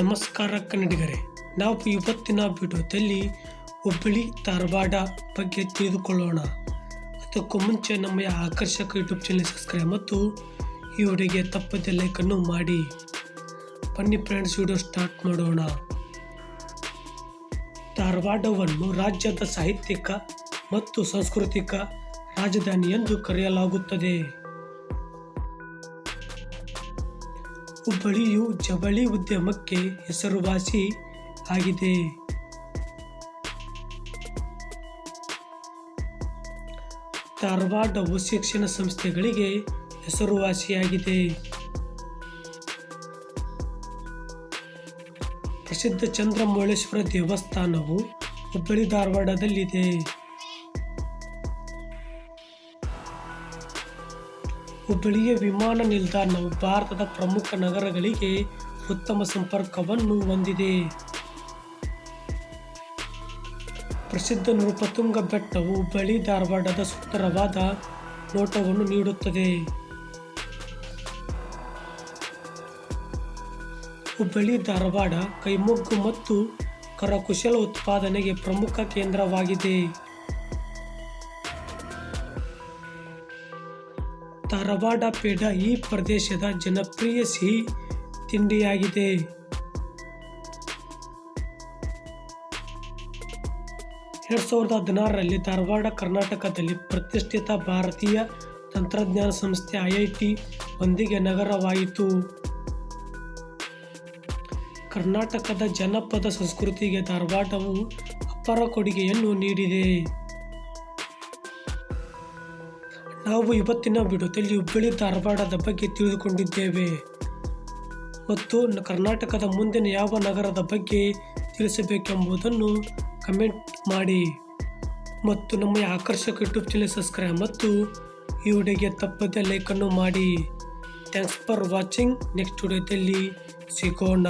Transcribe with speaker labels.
Speaker 1: ನಮಸ್ಕಾರ ಕನ್ನಡಿಗರೇ, ನಾವು ಇವತ್ತಿನ ವಿಡಿಯೋದಲ್ಲಿ ಹುಬ್ಬಳ್ಳಿ ಧಾರವಾಡ ಬಗ್ಗೆ ತಿಳಿದುಕೊಳ್ಳೋಣ. ಅದಕ್ಕೂ ಮುಂಚೆ ನಮ್ಮ ಆಕರ್ಷಕ ಯೂಟ್ಯೂಬ್ ಚಾನಲ್ ಸಬ್ಸ್ಕ್ರೈಬ್ ಮತ್ತು ಈ ವಿಡಿಯೋಗೆ ತಪ್ಪದೆ ಲೈಕನ್ನು ಮಾಡಿ. ಬನ್ನಿ ಫ್ರೆಂಡ್ಸ್ ವಿಡಿಯೋ ಸ್ಟಾರ್ಟ್ ಮಾಡೋಣ. ಧಾರವಾಡವನ್ನು ರಾಜ್ಯದ ಸಾಹಿತ್ಯಿಕ ಮತ್ತು ಸಾಂಸ್ಕೃತಿಕ ರಾಜಧಾನಿ ಎಂದು ಕರೆಯಲಾಗುತ್ತದೆ. ಹುಬ್ಬಳ್ಳಿಯು ಜವಳಿ ಉದ್ಯಮಕ್ಕೆ ಹೆಸರುವಾಸಿ ಆಗಿದೆ. ಧಾರವಾಡವು ಶಿಕ್ಷಣ ಸಂಸ್ಥೆಗಳಿಗೆ ಹೆಸರುವಾಸಿಯಾಗಿದೆ. ಪ್ರಸಿದ್ಧ ಚಂದ್ರಮೌಳೇಶ್ವರ ದೇವಸ್ಥಾನವು ಹುಬ್ಬಳ್ಳಿ ಧಾರವಾಡದಲ್ಲಿದೆ. ಹುಬ್ಬಳ್ಳಿಯ ವಿಮಾನ ನಿಲ್ದಾಣವು ಭಾರತದ ಪ್ರಮುಖ ನಗರಗಳಿಗೆ ಉತ್ತಮ ಸಂಪರ್ಕವನ್ನು ಹೊಂದಿದೆ. ಪ್ರಸಿದ್ಧ ನೃಪತುಂಗ ಬೆಟ್ಟವು ಹುಬ್ಬಳ್ಳಿ ಧಾರವಾಡದ ಸುಂದರವಾದ ನೋಟವನ್ನು ನೀಡುತ್ತದೆ. ಹುಬ್ಬಳ್ಳಿ, ಧಾರವಾಡ ಕೈಮಗ್ಗು ಮತ್ತು ಕರಕುಶಲ ಉತ್ಪಾದನೆಗೆ ಪ್ರಮುಖ ಕೇಂದ್ರವಾಗಿದೆ. ಧಾರವಾಡ ಪೇಡ ಈ ಪ್ರದೇಶದ ಜನಪ್ರಿಯ ಸಿಹಿ ತಿಂಡಿಯಾಗಿದೆ. ಎರಡು ಸಾವಿರದ ಹದಿನಾರರಲ್ಲಿ ಧಾರವಾಡ, ಕರ್ನಾಟಕದಲ್ಲಿ ಪ್ರತಿಷ್ಠಿತ ಭಾರತೀಯ ತಂತ್ರಜ್ಞಾನ ಸಂಸ್ಥೆ ಐಐಟಿ ಒಂದಿಗೆ ನಗರವಾಯಿತು. ಕರ್ನಾಟಕದ ಜನಪದ ಸಂಸ್ಕೃತಿಗೆ ಧಾರವಾಡವು ಅಪರ ಕೊಡುಗೆಯನ್ನು ನೀಡಿದೆ. ನಾವು ಇವತ್ತಿನ ವಿಡಿಯೋದಲ್ಲಿ ಹುಬ್ಬಳ್ಳಿ ಧಾರವಾಡದ ಬಗ್ಗೆ ತಿಳಿದುಕೊಂಡಿದ್ದೇವೆ. ಮತ್ತು ಕರ್ನಾಟಕದ ಮುಂದಿನ ಯಾವ ನಗರದ ಬಗ್ಗೆ ತಿಳಿಸಬೇಕೆಂಬುದನ್ನು ಕಮೆಂಟ್ ಮಾಡಿ. ಮತ್ತು ನಮ್ಮ ಆಕರ್ಷಕ ಯೂಟ್ಯೂಬ್ ಚಾನಲ್ ಸಬ್ಸ್ಕ್ರೈಬ್ ಮತ್ತು ಈ ವಿಡಿಯೋಗೆ ತಪ್ಪದೇ ಲೈಕನ್ನು ಮಾಡಿ. Thanks for watching. ನೆಕ್ಸ್ಟ್ ವಿಡಿಯೋದಲ್ಲಿ ಸಿಗೋಣ.